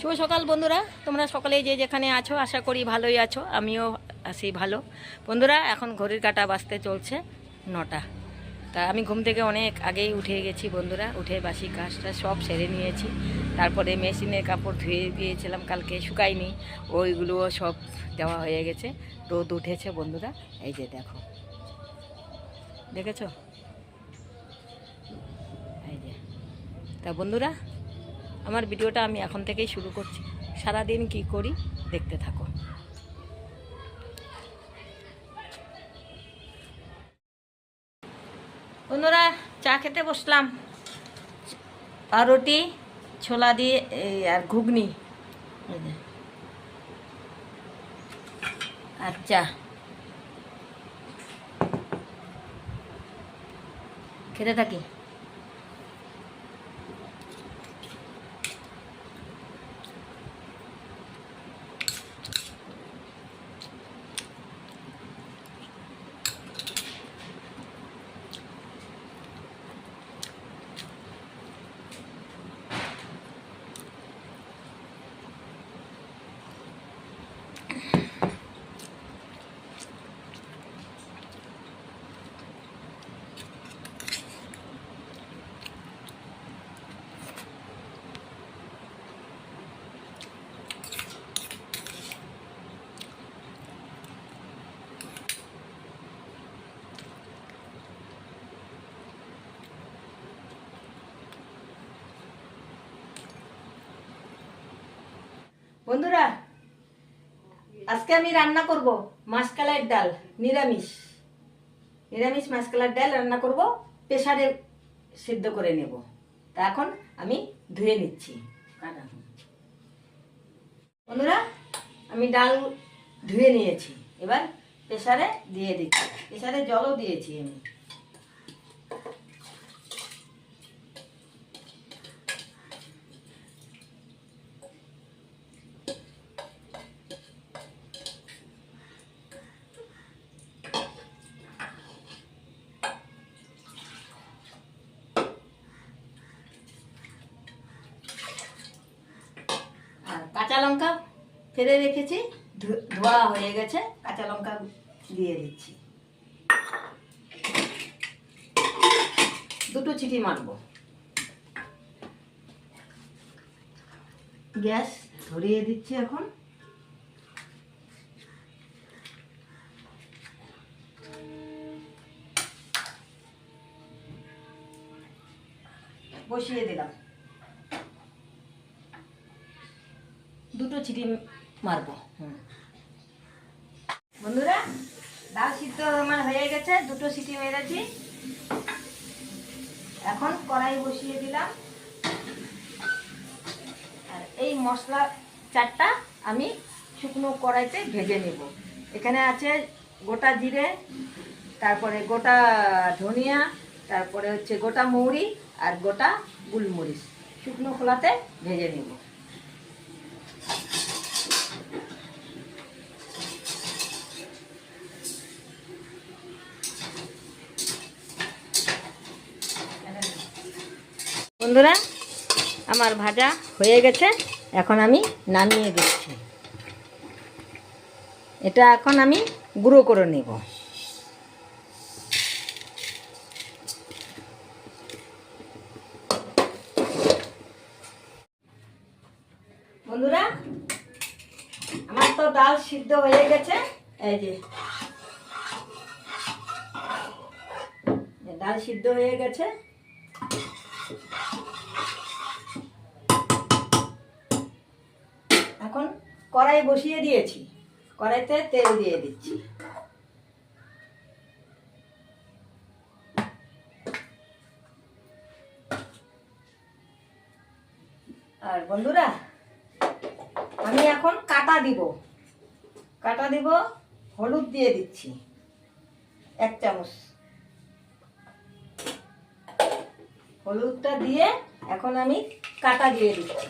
শুভ সকাল বন্ধুরা। তোমরা সকলেই যে যেখানে আছো, আশা করি ভালোই আছো। আমিও আছি ভালো। বন্ধুরা, এখন ঘড়ির কাটা বাজতে চলছে নটা। তা আমি ঘুম থেকে অনেক আগেই উঠে গেছি বন্ধুরা। উঠে বাসি কাজটা সব সেরে নিয়েছি। তারপরে মেশিনের কাপড় ধুয়ে দিয়েছিলাম, কালকে শুকায়নি। ওইগুলোও সব দেওয়া হয়ে গেছে। রোদ উঠেছে বন্ধুরা। এই যে দেখো। দেখেছ? এই যে। তা বন্ধুরা আমার ভিডিওটা আমি এখন থেকেই শুরু করছি। সারাদিন কি করি দেখতে থাকো। বন্ধুরা, চা খেতে বসলাম। পাউরুটি, ছোলা দিয়ে আর ঘুগনি। আর চা। খেতে থাকি। বন্ধুরা, আজকে আমি রান্না করব মাসকালার ডাল, নিরামিষ। নিরামিষ মাসকালার ডাল রান্না করব, প্রেসারে সিদ্ধ করে নেব। তা এখন আমি ধুয়ে নিচ্ছি। বন্ধুরা, আমি ডাল ধুয়ে নিয়েছি। এবার প্রেসারে দিয়ে দিচ্ছি। প্রেসারে জলও দিয়েছি আমি আর কাঁচা লঙ্কা ফেলে রেখেছি ধু- ধোয়া হয়ে গেছে, কাঁচা লঙ্কা দিয়ে দিচ্ছি। দুটো চিঠি মারবো। গ্যাস ধরিয়ে দিচ্ছি এখন। বসিয়ে দিলাম। দুটো চিঠি মারবো। হুম। বন্ধুরা ডাল সিদ্ধ আমার হয়ে গেছে, দুটো সিটি মেরেছি। এখন কড়াই বসিয়ে দিলাম। আর এই মশলা চারটা আমি শুকনো কড়াইতে ভেজে নেব। এখানে আছে গোটা জিরে, তারপরে গোটা ধনিয়া, তারপরে হচ্ছে গোটা মৌরি আর গোটা গুলমরিচ। শুকনো খোলাতে ভেজে নেব। বন্ধুরা, আমার ভাজা হয়ে গেছে। এখন আমি নামিয়ে দিচ্ছি। এটা এখন আমি গুঁড়ো করে নেব। বন্ধুরা, আমার তো ডাল সিদ্ধ হয়ে গেছে। এই যে, ডাল সিদ্ধ হয়ে গেছে। কড়াই বসিয়ে দিয়েছি। কড়াইতে তেল দিয়ে দিচ্ছি। আর বন্ধুরা, আমি এখন কাটা দিব। কাটা দিব, হলুদ দিয়ে দিচ্ছি। এক চামচ। হলুদটা দিয়ে এখন আমি কাটা দিয়ে দিচ্ছি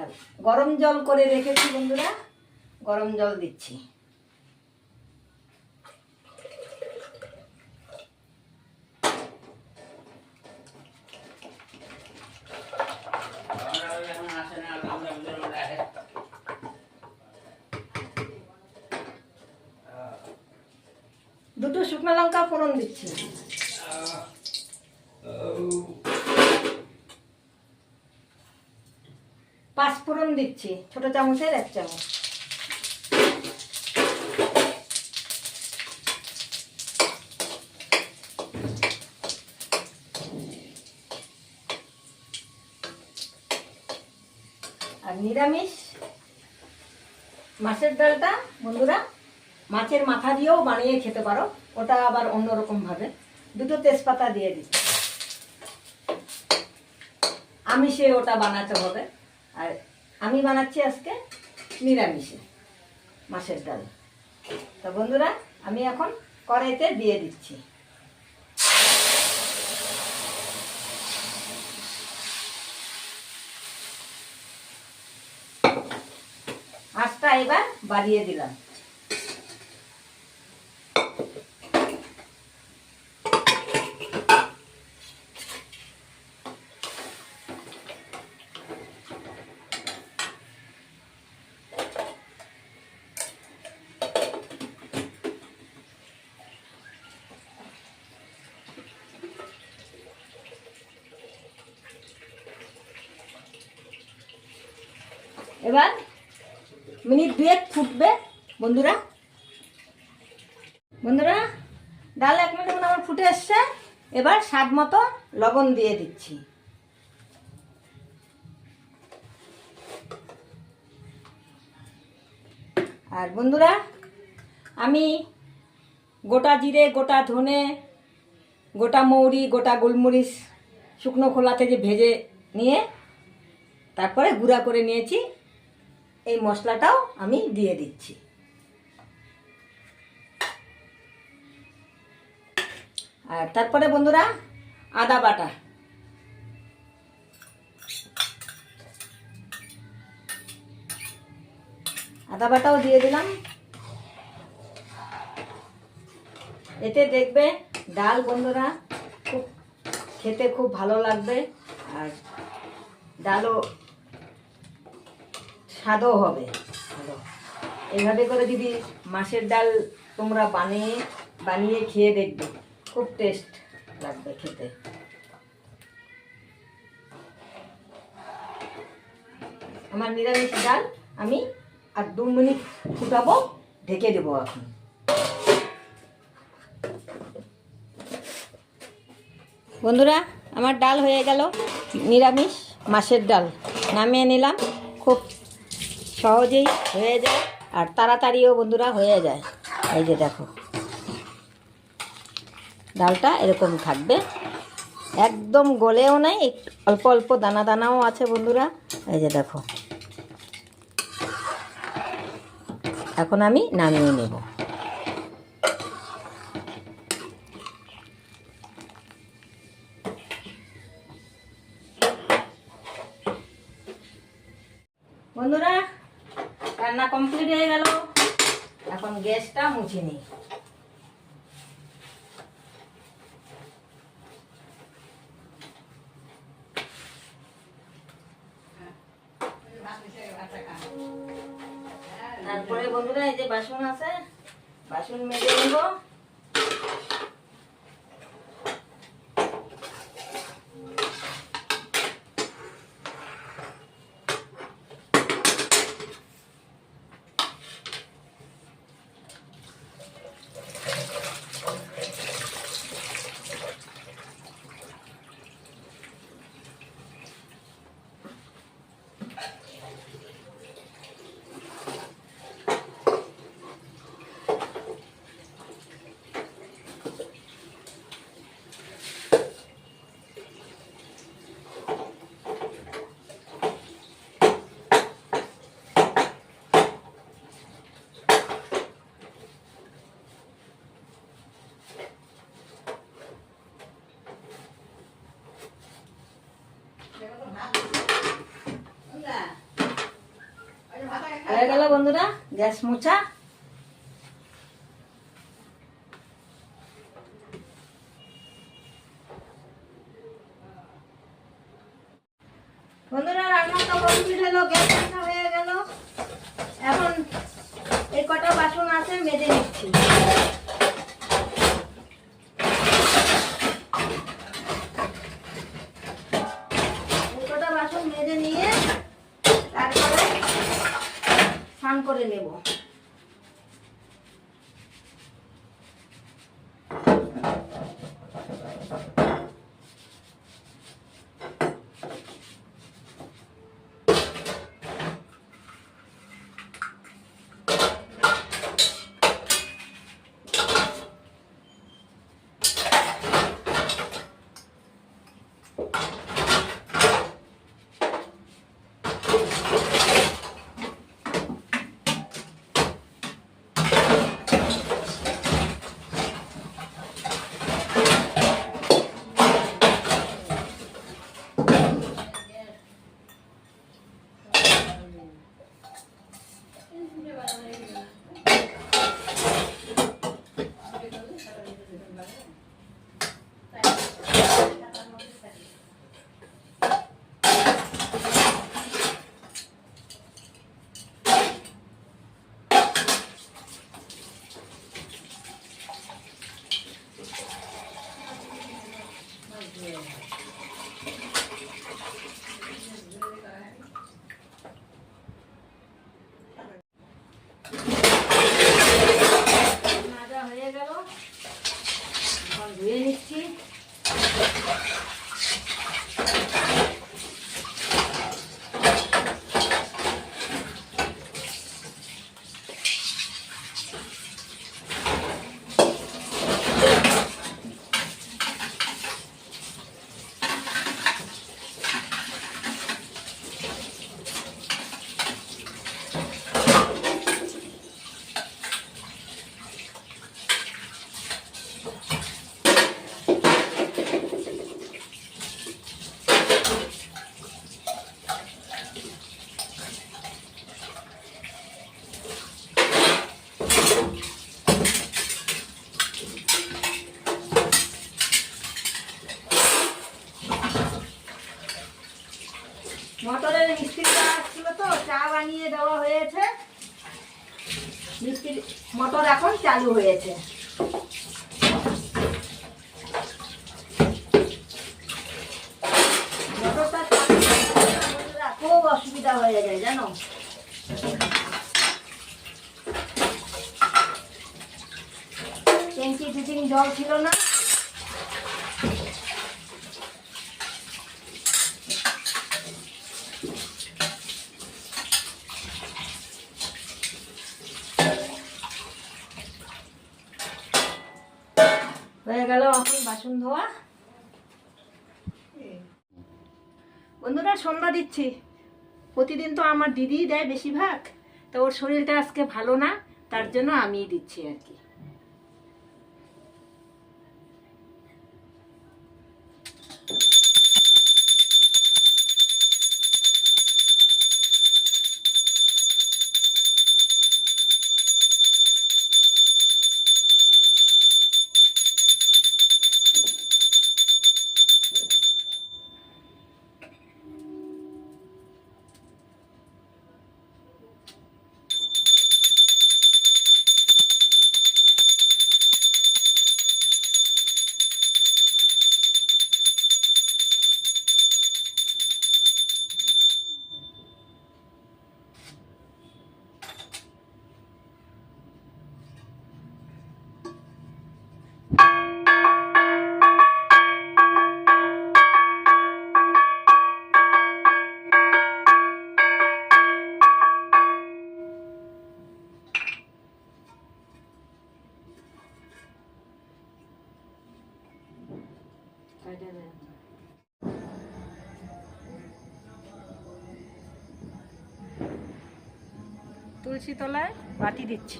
আর গরম জল করে রেখেছি বন্ধুরা। গরম জল দিচ্ছি। দুটো শুকনো লঙ্কা ফোড়ন দিচ্ছি পাঁচ ফোড়ন দিচ্ছি, ছোট চামচের এক চামচ। আর নিরামিষ মাছের ডালটা, বন্ধুরা, মাছের মাথা দিয়েও বানিয়ে খেতে পারো, ওটা আবার অন্যরকম ভাবে দুটো তেজপাতা দিয়ে দিচ্ছি। আমিষে ওটা বানাতে হবে। আর আমি বানাচ্ছি আজকে নিরামিষে, মাছের ডাল। তো বন্ধুরা, আমি এখন কড়াইতে দিয়ে দিচ্ছি। আঁচটা এবার বাড়িয়ে দিলাম। এবার মিনিট দুয়েক ফুটবে, বন্ধুরা। বন্ধুরা, ডাল এক মিনিট আমার ফুটে এসছে। এবার স্বাদ মতো লবণ দিয়ে দিচ্ছি। আর বন্ধুরা, আমি গোটা জিরে, গোটা ধনে, গোটা মৌরি, গোটা গোলমরিচ শুকনো খোলাতে যে ভেজে নিয়ে তারপরে গুঁড়া করে নিয়েছি। এই মশলাটাও আমি দিয়ে দিচ্ছি। আর তারপরে বন্ধুরা, আদা বাটা। আদা বাটাও দিয়ে দিলাম। এতে দেখবে ডাল বন্ধুরা খুব খেতে খুব ভালো লাগবে। আর ডালও স্বাদও হবে। এইভাবে করে যদি মাছের ডাল তোমরা বানিয়ে বানিয়ে খেয়ে দেখবে, খুব টেস্ট লাগবে খেতে। আমার নিরামিষ ডাল আমি আর দু মিনিট ফুটাবো, ঢেকে দেবো এখন। বন্ধুরা, আমার ডাল হয়ে গেল নিরামিষ মাছের ডাল। নামিয়ে নিলাম, খুব সহজেই হয়ে যায় আর তাড়াতাড়িও বন্ধুরা হয়ে যায়। এই যে দেখো। ডালটা এরকম থাকবে। একদম গলেও নাই অল্প অল্প দানা দানাও আছে বন্ধুরা। এই যে দেখো। এখন আমি নামিয়ে নেব। হয়ে গেল। এখন গ্যাসটা মুছে নিই তারপরে বন্ধুরা, এই যে বাসন আছে, বাসন মেজে নেব। গেল বন্ধুরা গ্যাস মোছা বন্ধুরা রান্না তো কমপ্লিট হলো গ্যাস মোছা হয়ে গেল এখন এই কটা বাসন আছে মেজে নিচ্ছি এই কটা বাসন মেজে নিয়ে তারপরে স্নান করে নেব। মটরের মিস্ত্রিটা আসছিল তো চা বানিয়ে দেওয়া হয়েছে। মিস্ত্রি মটর এখন চালু হয়েছে মোটরটা চালু হলে না বন্ধুরা খুব অসুবিধা হয়ে যায় জানো ট্যাঙ্কি ফিটিং জল ছিল না হয়ে গেল এখন বাসন ধোয়া। বন্ধুরা, সন্ধ্যা দিচ্ছি। প্রতিদিন তো আমার দিদি দেয় বেশিরভাগ, তো ওর শরীরটা আজকে ভালো না, তার জন্য আমিই দিচ্ছি আর কি। তুলসী তলায় বাতি দিচ্ছি।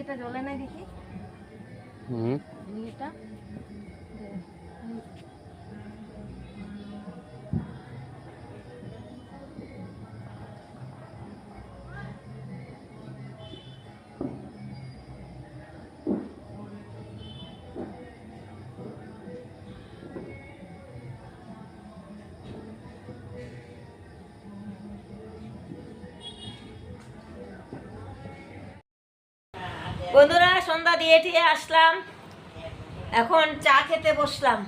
এটা জ্বলে নাই দেখি। হুম। এটা বন্ধুরা, সন্ধ্যা দিয়ে টিয়ে আসলাম। এখন চা খেতে বসলাম।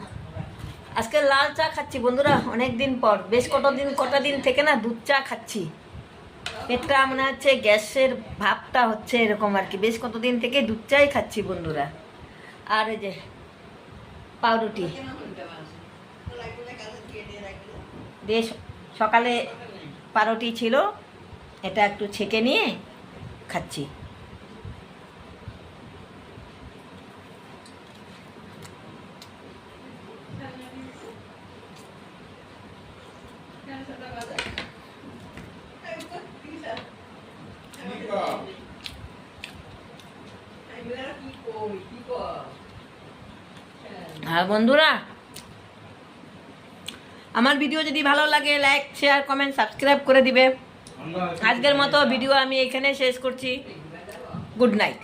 আজকে লাল চা খাচ্ছি বন্ধুরা অনেক দিন পর। বেশ কটা দিন কটা দিন থেকে না দুধ চা খাচ্ছি। পেটটা মনে হচ্ছে গ্যাসের ভাবটা হচ্ছে এরকম আর কি। বেশ কতদিন থেকে দুধ চাই খাচ্ছি বন্ধুরা। আর এই যে পাউরুটি। বেশ, সকালে পাউরুটি ছিল, এটা একটু ছেঁকে নিয়ে খাচ্ছি। আর বন্ধুরা? আমার ভিডিও যদি ভালো লাগে লাইক শেয়ার কমেন্ট সাবস্ক্রাইব করে দিবে। আজকের মতো ভিডিও আমি এখানে শেষ করছি। Good night